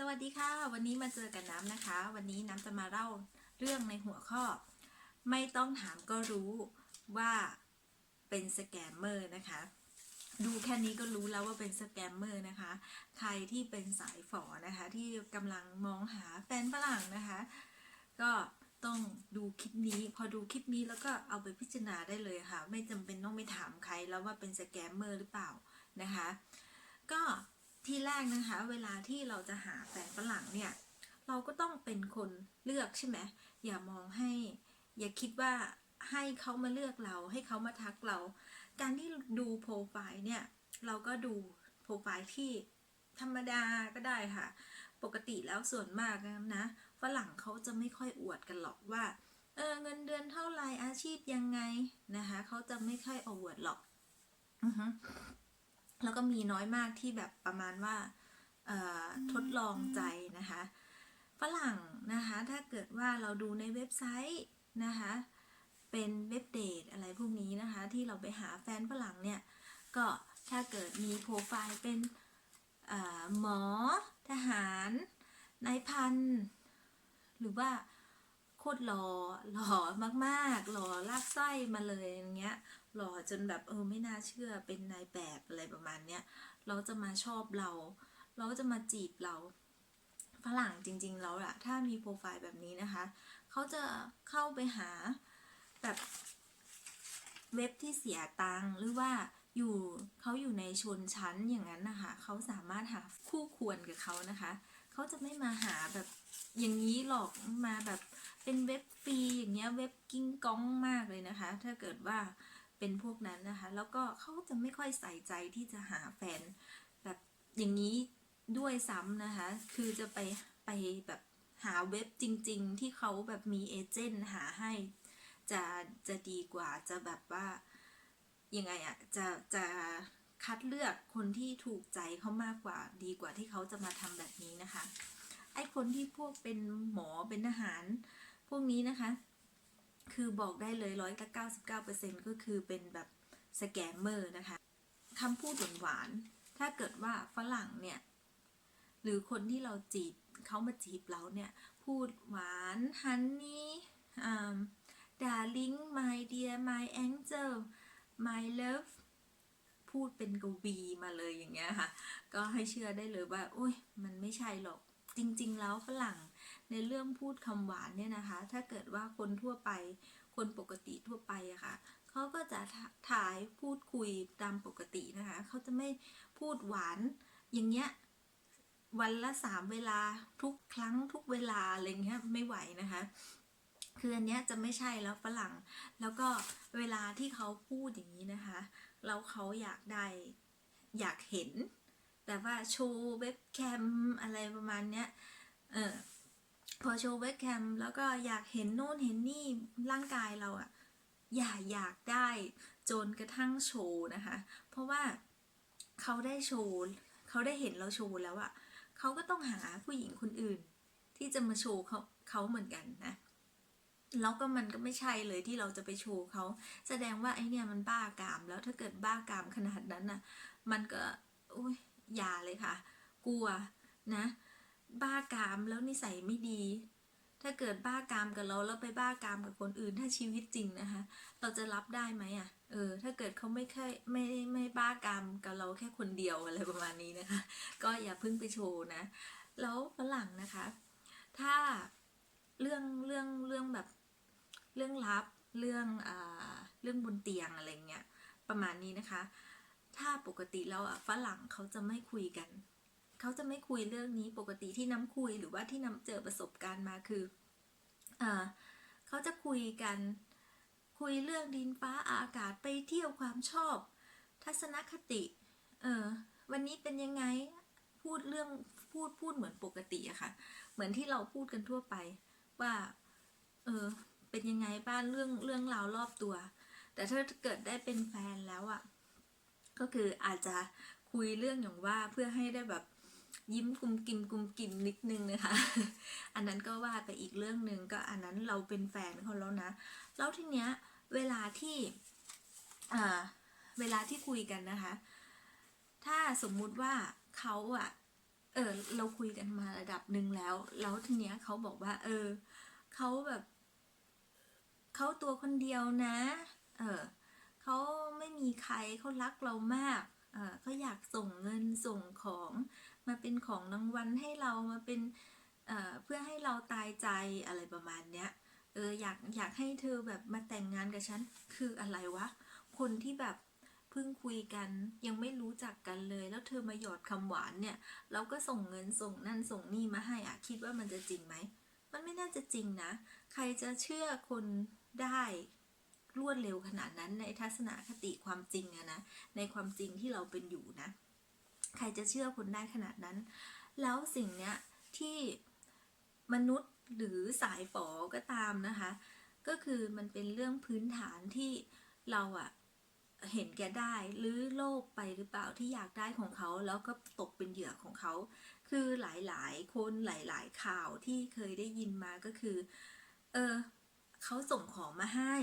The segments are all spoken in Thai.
สวัสดีค่ะ วันนี้มาเจอกันน้ำนะคะ วันนี้น้ำจะมาเล่าเรื่องในหัวข้อ ไม่ต้องถามก็รู้ว่าเป็นสแกมเมอร์นะคะ ดูแค่นี้ก็รู้แล้วว่าเป็นสแกมเมอร์นะคะ ใครที่เป็นสายฝอนะคะ ที่กำลังมองหาแฟนฝรั่งนะคะ ก็ต้องดูคลิปนี้ พอดูคลิปนี้แล้วก็เอาไปพิจารณาได้เลยค่ะ ไม่จำเป็นต้องไปถามใครแล้วว่าเป็นสแกมเมอร์หรือเปล่านะคะ ก็ ที่แรกนะคะ เวลาที่เราจะหาแฟนฝรั่งเนี่ย เราก็ต้องเป็นคนเลือกใช่ไหมอย่ามองให้ อย่าคิดว่าให้เขามาเลือกเรา ให้เขามาทักเรา การที่ดูโปรไฟล์เนี่ย เราก็ดูโปรไฟล์ที่ธรรมดาก็ได้ค่ะ ปกติแล้วส่วนมากนะฝรั่งเขาจะไม่ค่อยอวดกันหรอกว่า เออเงินเดือนเท่าไหรอาชีพยังไงนะคะเขาจะไม่ค่อยอวดหรอก อือฮึ แล้วก็มีน้อยมากที่แบบประมาณว่าทดลองใจนะคะฝรั่งนะคะถ้าเกิดว่าเราดูในเว็บไซต์นะคะเป็นเว็บเดทอะไรพวกนี้นะคะที่เราไปหาแฟนฝรั่งเนี่ยก็ถ้าเกิดมีโปรไฟล์เป็นหมอทหารนายพัน หรือว่าโคตรหล่อหล่อมากๆ หล่อลากไส้มาเลยอย่างเงี้ย หล่อจนแบบเออไม่น่าเชื่อเป็นนายแบบอะไรประมาณเนี้ยเราจะมาชอบเรา เราก็จะมาจีบเราฝรั่งจริง ๆ แล้วอะถ้ามีโปรไฟล์แบบนี้นะคะ เขาจะเข้าไปหาแบบเว็บที่เสียตังค์หรือว่าอยู่เขาอยู่ในชนชั้นอย่างนั้นนะคะเขาสามารถหาคู่ควรกับเขานะคะเขาจะไม่มาหาแบบอย่างนี้หรอกมาแบบเป็นเว็บฟรีอย่างเงี้ยเว็บกิ้งก้องมากเลยนะคะ ถ้าเกิดว่า เป็นพวกนั้นนะคะ แล้วก็เขาจะไม่ค่อยใส่ใจที่จะหาแฟน แบบอย่างนี้ด้วยซ้ำนะคะ คือจะไปไปแบบหาเว็บจริง ๆ ที่เขาแบบมีเอเจนต์หาให้จะจะดีกว่าจะแบบว่ายังไงอะจะจะคัดเลือกคนที่ถูกใจเขามากกว่าดีกว่าที่เขาจะมาทำแบบนี้นะคะ ไอ้คนที่พวกเป็นหมอเป็นทหาร พวกนี้นะคะ คือบอกได้เลยร้อยละเก้าสิบเก้าเปอร์เซ็นก็คือเป็นแบบสแกมเมอร์นะคะคำพูดหวานๆถ้าเกิดว่าฝรั่งเนี่ย หรือคนที่เราจีบเขามาจีบเราเนี่ย พูดหวานฮันนี่อ่า darling my dear my angel my love พูดเป็นกวีมาเลยอย่างเงี้ยค่ะ ก็ให้เชื่อได้เลยว่าโอ้ยมันไม่ใช่หรอก จริง ๆ แล้วฝรั่ง ในเรื่องพูดคำหวานเนี่ยนะคะ ถ้าเกิดว่าคนทั่วไป คนปกติทั่วไปอะค่ะเขาก็จะถ่ายพูดคุยตามปกตินะคะ เขาจะไม่พูดหวานอย่างเงี้ยวันละสามเวลาทุกครั้งทุกเวลาอะไรเงี้ยไม่ไหวนะคะ คืออันเนี้ยจะไม่ใช่แล้วฝรั่ง แล้วก็เวลาที่เขาพูดอย่างนี้นะคะแล้วเขาอยากได้อยากเห็น แต่ว่าโชว์เว็บแคมอะไรประมาณเนี้ยเออ พอโชว์เว็บแคมแล้วก็อยากเห็นโน่นเห็นนี่ร่างกายเราอะอย่าอยากได้จนกระทั่งโชว์นะคะ เพราะว่าเขาได้โชว์เขาได้เห็นเราโชว์แล้วอะเขาก็ต้องหาผู้หญิงคนอื่น ที่จะมาโชว์เขาเขาเหมือนกันนะแล้วก็มันก็ไม่ใช่เลยที่เราจะไปโชว์เขาแสดงว่าไอเนี่ยมันบ้ากาม แล้วถ้าเกิดบ้ากามขนาดนั้นน่ะ มันก็อุ้ยอย่าเลยค่ะ กลัวนะ บ้ากามแล้วนิสัยไม่ดี ถ้าเกิดบ้ากามกับเราแล้วไปบ้ากามกับคนอื่น ถ้าชีวิตจริงนะคะ เราจะรับได้ไหมอะ เออ ถ้าเกิดเขาไม่ค่อยไม่ไม่บ้ากามกับเราแค่คนเดียวอะไรประมาณนี้นะคะ ก็อย่าเพิ่งไปโชว์นะ แล้วฝรั่งนะคะ ถ้าเรื่องเรื่องเรื่องแบบเรื่องลับเรื่องอ่าเรื่องบนเตียงอะไรเงี้ยประมาณนี้นะคะ ถ้าปกติแล้วอะฝรั่งเขาจะไม่คุยกัน เขาจะไม่คุยเรื่องนี้ปกติที่น้ำคุยหรือว่าที่น้ำเจอประสบการณ์มาคืออเขาจะคุยกันคุยเรื่องดินฟ้าอากาศไปเที่ยวความชอบ ทัศนคติเออวันนี้เป็นยังไงพูดเรื่องพูดพูดเหมือนปกติอะค่ะ เหมือนที่เราพูดกันทั่วไปว่าเออเป็นยังไงบ้างเรื่องเรื่องราวรอบตัว แต่ถ้าเกิดได้เป็นแฟนแล้วอะก็คืออาจจะคุยเรื่องอย่างว่าเพื่อให้ได้แบบ ยิ้มกุมกิมกุมกิมนิดนึงนะคะ อันนั้นก็ว่าไปอีกเรื่องหนึ่งก็อันนั้นเราเป็นแฟนเขาแล้วนะ แล้วทีเนี้ยเวลาที่อ่าเวลาที่คุยกันนะคะ ถ้าสมมุติว่าเขาอะเออเราคุยกันมาระดับหนึ่งแล้ว แล้วทีเนี้ยเขาบอกว่า เออเขาแบบเขาตัวคนเดียวนะ เออเขาไม่มีใครเขารักเรามาก เออเขาอยากส่งเงินส่งของ มาเป็นของรางวัลให้เรามาเป็นเเพื่อให้เราตายใจอะไรประมาณเนี้ยเอออยากอยากให้เธอแบบมาแต่งงานกับฉันคืออะไรวะ คนที่แบบเพิ่งคุยกันยังไม่รู้จักกันเลย แล้วเธอมาหยอดคำหวานเนี่ยเราก็ส่งเงินส่งนั่นส่งนี่มาให้อะคิดว่ามันจะจริงไหมมันไม่น่าจะจริงนะ ใครจะเชื่อคนได้รวดเร็วขนาดนั้นในทัศนคติความจริงอะนะ ในความจริงที่เราเป็นอยู่นะ ใครจะเชื่อคนได้ขนาดนั้น แล้วสิ่งเนี้ยที่มนุษย์หรือสายฝอก็ตามนะคะ ก็คือมันเป็นเรื่องพื้นฐานที่เราอะเห็นแก่ได้หรือโลภไปหรือเปล่าที่อยากได้ของเขา แล้วก็ตกเป็นเหยื่อของเขา คือหลายๆ คนหลาย ๆ ข่าวที่เคยได้ยินมาก็คือ เออเขาส่งของมาให้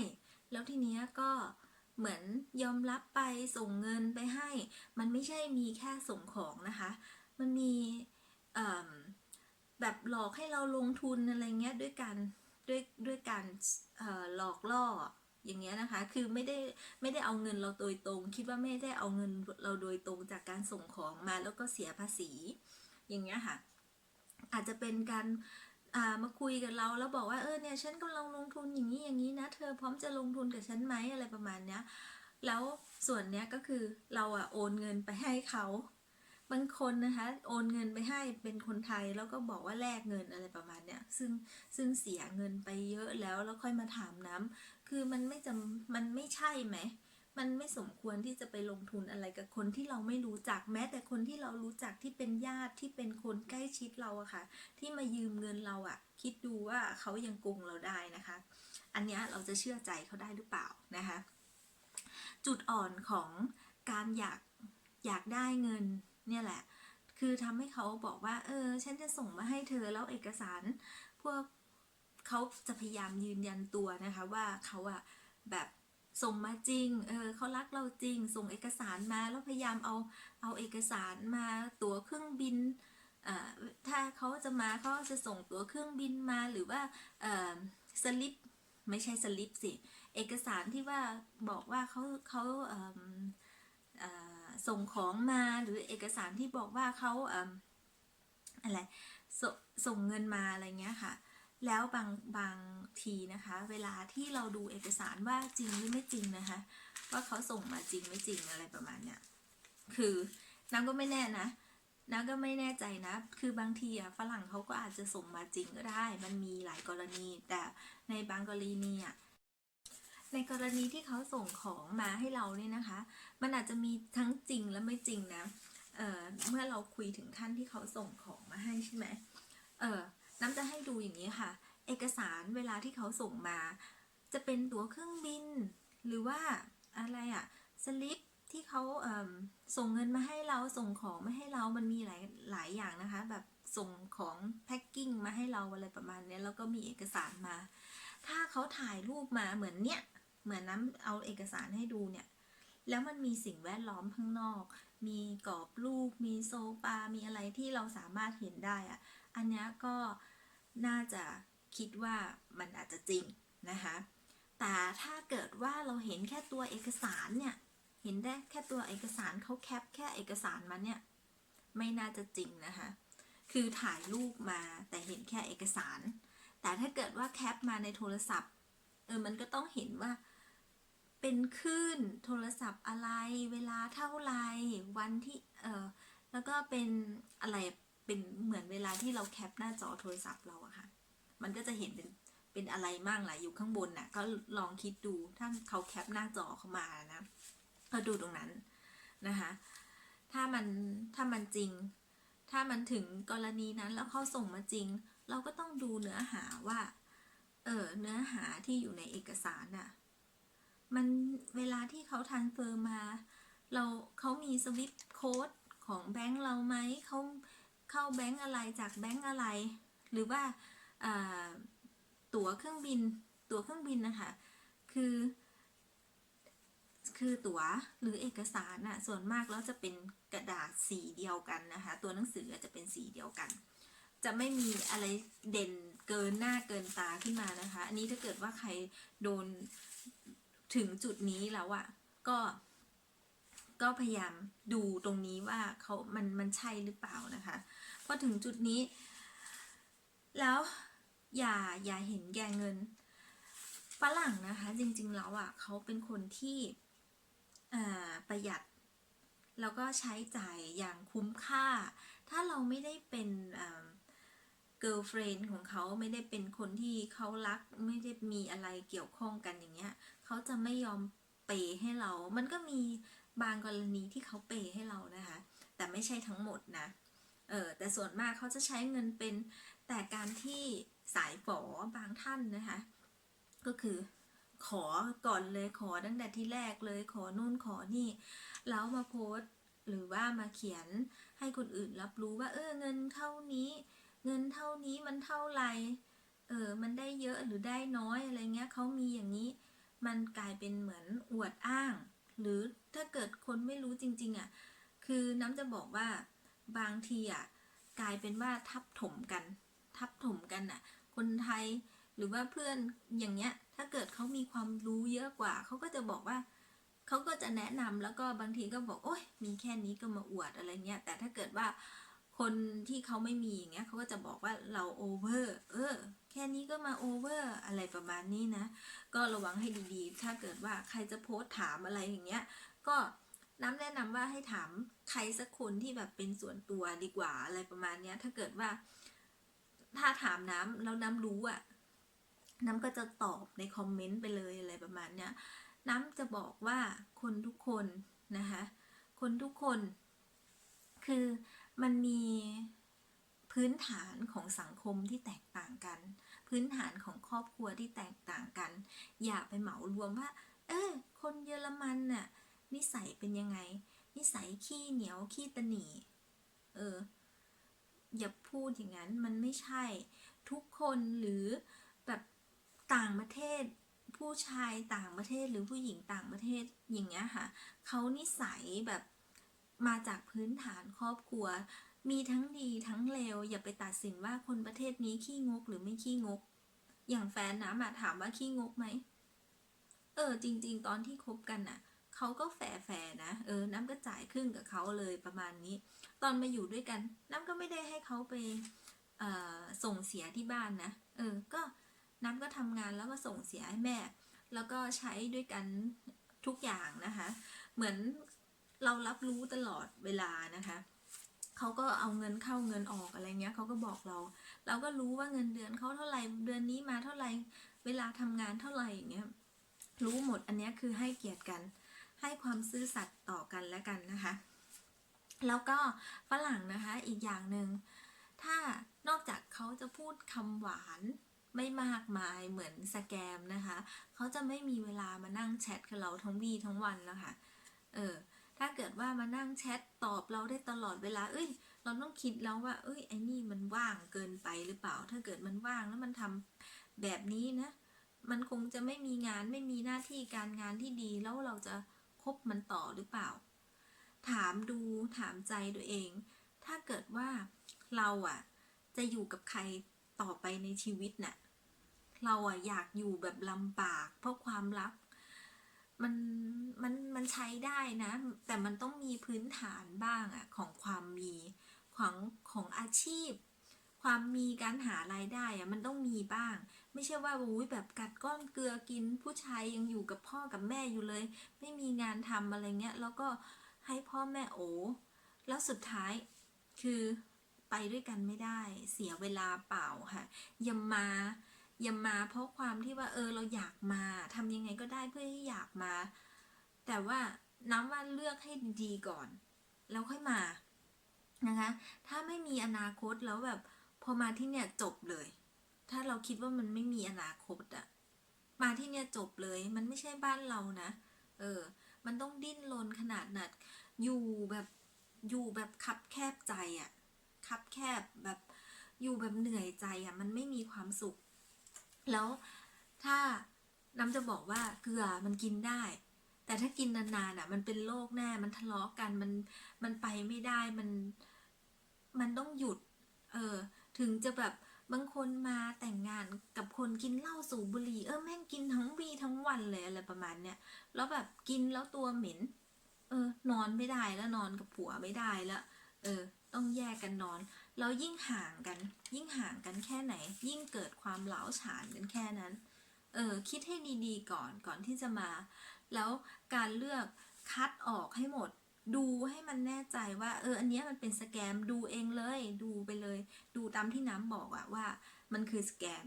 แล้วทีเนี้ยก็เเหมือนยอมรับไปส่งเงินไปให้ มันไม่ใช่มีแค่ส่งของนะคะ มันมีแบบหลอกให้เราลงทุนอะไรเงี้ยด้วยการด้วยด้วยการหลอกล่ออย่างเงี้ยนะคะ คือไม่ได้ไม่ได้เอาเงินเราโดยตรง คิดว่าไม่ได้เอาเงินเราโดยตรงจากการส่งของมาแล้วก็เสียภาษี อย่างเงี้ยค่ะ อาจจะเป็นการ มาคุยกับเราแล้วบอกว่าเออเนี่ยฉันกำลังลงทุนอย่างนี้อย่างนี้นะ เธอพร้อมจะลงทุนกับฉันไหมอะไรประมาณเนี้ยแล้วส่วนเนี้ยก็คือเราอะโอนเงินไปให้เขาบางคนนะคะโอนเงินไปให้เป็นคนไทยแล้วก็บอกว่าแลกเงินอะไรประมาณเนี้ยซึ่งซึ่งเสียเงินไปเยอะแล้วแล้วค่อยมาถามน้ำคือมันไม่จำมันไม่ใช่ไหม มันไม่สมควรที่จะไปลงทุนอะไรกับคนที่เราไม่รู้จักแม้ แต่คนที่เรารู้จักที่เป็นญาติที่เป็นคนใกล้ชิดเราอะค่ะ ที่มายืมเงินเราอะคิดดูว่าเขายังโกงเราได้นะคะ อันนี้เราจะเชื่อใจเขาได้หรือเปล่านะคะ จุดอ่อนของการอยากอยากได้เงินเนี่ยแหละ คือทำให้เขาบอกว่า เออ ฉันจะส่งมาให้เธอแล้วเอกสาร พวกเขาจะพยายามยืนยันตัวนะคะว่าเขาอะแบบ ส่งมาจริง เออเขารักเราจริง ส่งเอกสารมาแล้วพยายามเอาเอาเอกสารมาตั๋วเครื่องบินอ่าถ้าเขาจะมาเขาจะส่งตั๋วเครื่องบินมาหรือว่าอ่อสลิปไม่ใช่สลิปสิเอกสารที่ว่าบอกว่าเขาเขาเอิ่มเอ่อส่งของมาหรือเอกสารที่บอกว่าเขาเอิ่มอะไรสส่งเงินมาอะไรเงี้ยค่ะ แล้วบางบางทีนะคะ เวลาที่เราดูเอกสารว่าจริงหรือไม่จริงนะคะ ว่าเขาส่งมาจริงไม่จริงอะไรประมาณเนี้ยคือน้ำก็ไม่แน่นะน้ำก็ไม่แน่ใจนะ คือบางทีอะฝรั่งเขาก็อาจจะส่งมาจริงก็ได้ มันมีหลายกรณี แต่ในบางกรณีอะในกรณีที่เขาส่งของมาให้เราเนี่ยนะคะ มันอาจจะมีทั้งจริงและไม่จริงนะ เออเมื่อเราคุยถึงขั้นที่เขาส่งของมาให้ใช่ไหมเออ น้ำจะให้ดูอย่างนี้ค่ะ เอกสารเวลาที่เขาส่งมา จะเป็นตั๋วเครื่องบิน หรือว่าอะไรอะสลิปที่เขาเส่งเงินมาให้เราส่งของมาให้เรา มันมีหลายหลายอย่างนะคะ แบบส่งของแพ็คกิ้งมาให้เราอะไรประมาณนี้แล้วก็มีเอกสารมา ถ้าเขาถ่ายรูปมาเหมือนเนี้ยเหมือนน้ำเอาเอกสารให้ดูเนี่ย แล้วมันมีสิ่งแวดล้อมข้างนอก มีกรอบรูป มีโซฟา มีอะไรที่เราสามารถเห็นได้อะ อันนี้ก็น่าจะคิดว่ามันอาจจะจริงนะคะ แต่ถ้าเกิดว่าเราเห็นแค่ตัวเอกสารเนี่ย เห็นได้แค่ตัวเอกสารเขาแคปแค่เอกสารมาเนี่ย ไม่น่าจะจริงนะคะ คือถ่ายรูปมาแต่เห็นแค่เอกสาร แต่ถ้าเกิดว่าแคปมาในโทรศัพท์ เออ มันก็ต้องเห็นว่าเป็นคลื่นโทรศัพท์อะไร เวลาเท่าไร วันที่ เออแล้วก็เป็นอะไร เป็นเหมือนเวลาที่เราแคปหน้าจอโทรศัพท์เราอะค่ะ มันก็จะเห็นเป็นเป็นอะไรมั่งหละอยู่ข้างบนน่ะ ก็ลองคิดดูถ้าเขาแคปหน้าจอเข้ามานะก็ดูตรงนั้นนะคะ ถ้ามันถ้ามันจริง ถ้ามันถึงกรณีนั้นแล้วเขาส่งมาจริง เราก็ต้องดูเนื้อหาว่า เออเนื้อหาที่อยู่ในเอกสารน่ะ มันเวลาที่เขาทันเฟอร์มา เราเขามีสวิปโค้ดของแบงก์เราไหมเขา เข้าแบงก์อะไรจากแบงก์อะไร หรือว่าตั๋วเครื่องบิน ตั๋วเครื่องบินนะคะคือคือตั๋วหรือเอกสารน่ะส่วนมากแล้วจะเป็นกระดาษสีเดียวกันนะคะ ตัวหนังสือจะเป็นสีเดียวกัน จะไม่มีอะไรเด่นเกินหน้าเกินตาขึ้นมานะคะ อันนี้ถ้าเกิดว่าใครโดนถึงจุดนี้แล้วอะก็ ก็พยายามดูตรงนี้ว่าเขามันมันใช่หรือเปล่านะคะพอถึงจุดนี้ แล้วอย่าอย่าเห็นแก่เงินฝรั่งนะคะ จริงๆแล้วอะเขาเป็นคนที่ประหยัด แล้วก็ใช้จ่ายอย่างคุ้มค่า ถ้าเราไม่ได้เป็น girlfriend ของเขาไม่ได้เป็นคนที่เขารักไม่ได้มีอะไรเกี่ยวข้องกันอย่างเงี้ยเขาจะไม่ยอมเปย์ให้เรา มันก็มี บางกรณีที่เขาเปย์ให้เรานะคะ แต่ไม่ใช่ทั้งหมดนะเออแต่ส่วนมากเขาจะใช้เงินเป็นแต่การที่สายฝอบางท่านนะคะ ก็คือขอก่อนเลยขอตั้งแต่ที่แรกเลยขอนู่นขอนี่ แล้วมาโพสต์หรือว่ามาเขียนให้คนอื่นรับรู้ว่า เออเงินเท่านี้ เงินเท่านี้มันเท่าไหร่เออมันได้เยอะหรือได้น้อยอะไรเงี้ยเขามีอย่างนี้ มันกลายเป็นเหมือนอวดอ้าง หรือ ถ้าเกิดคนไม่รู้จริง ๆอะคือน้ำจะบอกว่าบางทีอะกลายเป็นว่าทับถมกัน ทับถมกันอะ คนไทยหรือว่าเพื่อนอย่างเงี้ย ถ้าเกิดเขามีความรู้เยอะกว่าเขาก็จะบอกว่าเขาก็จะแนะนำแล้วก็บางทีก็บอกโอ้ยมีแค่นี้ก็มาอวดอะไรเงี้ยแต่ถ้าเกิดว่าคนที่เขาไม่มีอย่างเงี้ยเขาก็จะบอกว่าเราโอเวอร์เออ แค่นี้ก็มาโอเวอร์อะไรประมาณนี้นะ ก็ระวังให้ดีๆ ถ้าเกิดว่าใครจะโพสต์ถามอะไรอย่างเงี้ย ก็น้ำแนะนำว่าให้ถามใครสักคนที่แบบเป็นส่วนตัวดีกว่าอะไรประมาณเนี้ย ถ้าเกิดว่า ถ้าถามน้ำแล้วน้ำรู้อะน้ำก็จะตอบในคอมเมนต์ไปเลยอะไรประมาณเนี้ย น้ำจะบอกว่าคนทุกคนนะคะ คนทุกคน คือมันมีพื้นฐานของสังคมที่แตกต่างกัน พื้นฐานของครอบครัวที่แตกต่างกัน อย่าไปเหมารวมว่า เออคนเยอรมันน่ะ นิสัยเป็นยังไง นิสัยขี้เหนียวขี้ตะหนีเออ อย่าพูดอย่างนั้นมันไม่ใช่ ทุกคนหรือแบบต่างประเทศ ผู้ชายต่างประเทศหรือผู้หญิงต่างประเทศอย่างเงี้ยค่ะเขานิสัยแบบมาจากพื้นฐานครอบครัว มีทั้งดีทั้งเลวอย่าไปตัดสินว่าคนประเทศนี้ขี้งกหรือไม่ขี้งก อย่างแฟนน้ำอะถามว่าขี้งกไหมเออจริง ๆ ตอนที่คบกันน่ะ เขาก็แฝแฝนะ เออ น้ำก็จ่ายครึ่งกับเขาเลยประมาณนี้ ตอนมาอยู่ด้วยกัน น้ำก็ไม่ได้ให้เขาไปส่งเสียที่บ้านนะ เออ ก็น้ำก็ทำงานแล้วก็ส่งเสียให้แม่ แล้วก็ใช้ด้วยกันทุกอย่างนะคะ เหมือนเรารับรู้ตลอดเวลานะคะเขาก็เอาเงินเข้าเงินออกอะไรเงี้ยเขาก็บอกเรา เราก็รู้ว่าเงินเดือนเขาเท่าไหร่เดือนนี้มาเท่าไหร่เวลาทำงานเท่าไหร่อย่างเงี้ยรู้หมดอันนี้คือให้เกียรติกัน ให้ความซื่อสัตย์ต่อกันและกันนะคะ แล้วก็ฝรั่งนะคะอีกอย่างหนึ่งถ้านอกจากเขาจะพูดคำหวานไม่มากมายเหมือนสแกมนะคะ เขาจะไม่มีเวลามานั่งแชทกับเราทั้งวีทั้งวันแล้วค่ะ เออ ถ้าเกิดว่ามานั่งแชทตอบเราได้ตลอดเวลา เอ้ย เราต้องคิดแล้วว่า เอ้ย ไอ้นี่มันว่างเกินไปหรือเปล่า ถ้าเกิดมันว่างแล้วมันทำแบบนี้นะ มันคงจะไม่มีงานไม่มีหน้าที่การงานที่ดี แล้วเราจะ บมันต่อหรือเปล่า ถามดูถามใจตัวเอง ถ้าเกิดว่าเราอะ จะอยู่กับใครต่อไปในชีวิตน่ะเราอะอยากอยู่แบบลำบากเพราะความรักมันมันมันใช้ได้นะ แต่มันต้องมีพื้นฐานบ้างอะของความมีของของอาชีพ ความมีการหารายได้อะมันต้องมีบ้าง ไม่ใช่ว่าอุ้ยแบบกัดก้อนเกลือกิน ผู้ชายยังอยู่กับพ่อกับแม่อยู่เลย ไม่มีงานทำอะไรเงี้ยแล้วก็ให้พ่อแม่โอแล้วสุดท้ายคือไปด้วยกันไม่ได้ เสียเวลาเปล่าค่ะอย่ามาอย่ามาเพราะความที่ว่าเออเราอยากมาทำยังไงก็ได้เพื่อให้อยากมา แต่ว่าน้ำว่าเลือกให้ดีก่อน แล้วค่อยมานะคะ ถ้าไม่มีอนาคตแล้วแบบ พอมาที่เนี่ยจบเลย ถ้าเราคิดว่ามันไม่มีอนาคตอะมาที่เนี่ยจบเลย มันไม่ใช่บ้านเรานะ เออ มันต้องดิ้นรนขนาดนัดอยู่แบบอยู่แบบคับแคบใจอะคับแคบแบบอยู่แบบเหนื่อยใจอะมันไม่มีความสุข แล้วถ้าน้ำจะบอกว่าเกลือมันกินได้ แต่ถ้ากินนานๆอะ มันเป็นโรคแน่ มันทะเลาะกัน มัน มันไปไม่ได้ มัน มันต้องหยุด เออ ถึงจะแบบบางคนมาแต่งงานกับคนกินเหล้าสูบบุหรี่เออแม่งกินทั้งวีทั้งวันเลยอะไรประมาณเนี้ยแล้วแบบกินแล้วตัวเหม็น เออ นอนไม่ได้แล้วนอนกับผัวไม่ได้แล้วเออ ต้องแยกกันนอน แล้วยิ่งห่างกัน ยิ่งห่างกันแค่ไหน ยิ่งเกิดความเหลาฉานกันแค่นั้น เออ คิดให้ดีๆก่อนก่อนที่จะมา แล้วการเลือกคัดออกให้หมด ดูให้มันแน่ใจว่า เออ อันนี้มันเป็นสแกมดูเองเลย ดูไปเลย ดูตามที่น้ำบอกอะว่ามันคือสแกม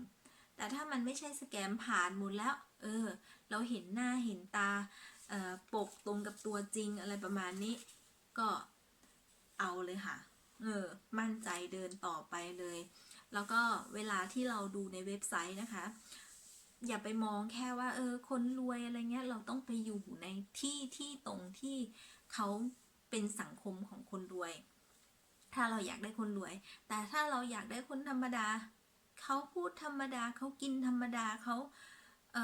แต่ถ้ามันไม่ใช่สแกมผ่านหมดแล้ว เออ เราเห็นหน้าเห็นตาปกตรงกับตัวจริงอะไรประมาณนี้ ก็เอาเลยค่ะ เออ มั่นใจเดินต่อไปเลย แล้วก็เวลาที่เราดูในเว็บไซต์นะคะ อย่าไปมองแค่ว่า เออ คนรวยอะไรเงี้ย เราต้องไปอยู่ในที่ที่ตรงที่ เขาเป็นสังคมของคนรวย ถ้าเราอยากได้คนรวย แต่ถ้าเราอยากได้คนธรรมดา เขาพูดธรรมดา เขากินธรรมดาเขาเ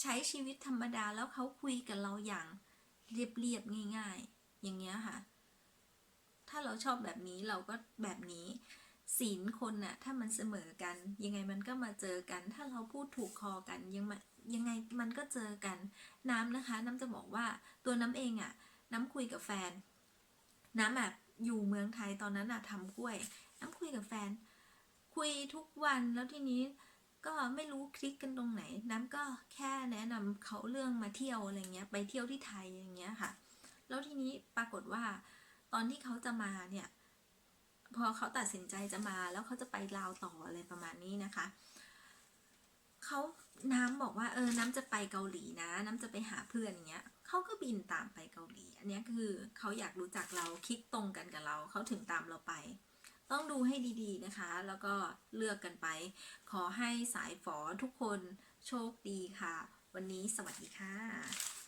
ใช้ชีวิตธรรมดาแล้วเขาคุยกับเราอย่างเรียบๆง่าย ๆ อย่างเงี้ยค่ะ ถ้าเราชอบแบบนี้เราก็แบบนี้ศีลคนน่ะ ถ้ามันเสมอกัน ยังไงมันก็มาเจอกัน ถ้าเราพูดถูกคอกันยังยังไงมันก็เจอกัน น้ำนะคะ น้ำจะบอกว่าตัวน้ำเองอะ่ะ น้ำคุยกับแฟน น้ำแบบอยู่เมืองไทยตอนนั้นอะทำกล้วย น้ำคุยกับแฟน คุยทุกวันแล้วทีนี้ก็ไม่รู้คลิกกันตรงไหน น้ำก็แค่แนะนำเขาเรื่องมาเที่ยวอะไรเงี้ย ไปเที่ยวที่ไทยอย่างเงี้ยค่ะ แล้วทีนี้ปรากฏว่า ตอนที่เขาจะมาเนี่ย พอเขาตัดสินใจจะมา แล้วเขาจะไปลาวต่ออะไรประมาณนี้นะคะเขาน้ำบอกว่าเออน้ำจะไปเกาหลีนะ น้ำจะไปหาเพื่อนอย่างเงี้ย เขาก็บินตามไปเกาหลี อันนี้คือเขาอยากรู้จักเราคลิกตรงกันกับเราเขาถึงตามเราไป ต้องดูให้ดีๆนะคะ แล้วก็เลือกกันไป ขอให้สายฝอทุกคนโชคดีค่ะ วันนี้สวัสดีค่ะ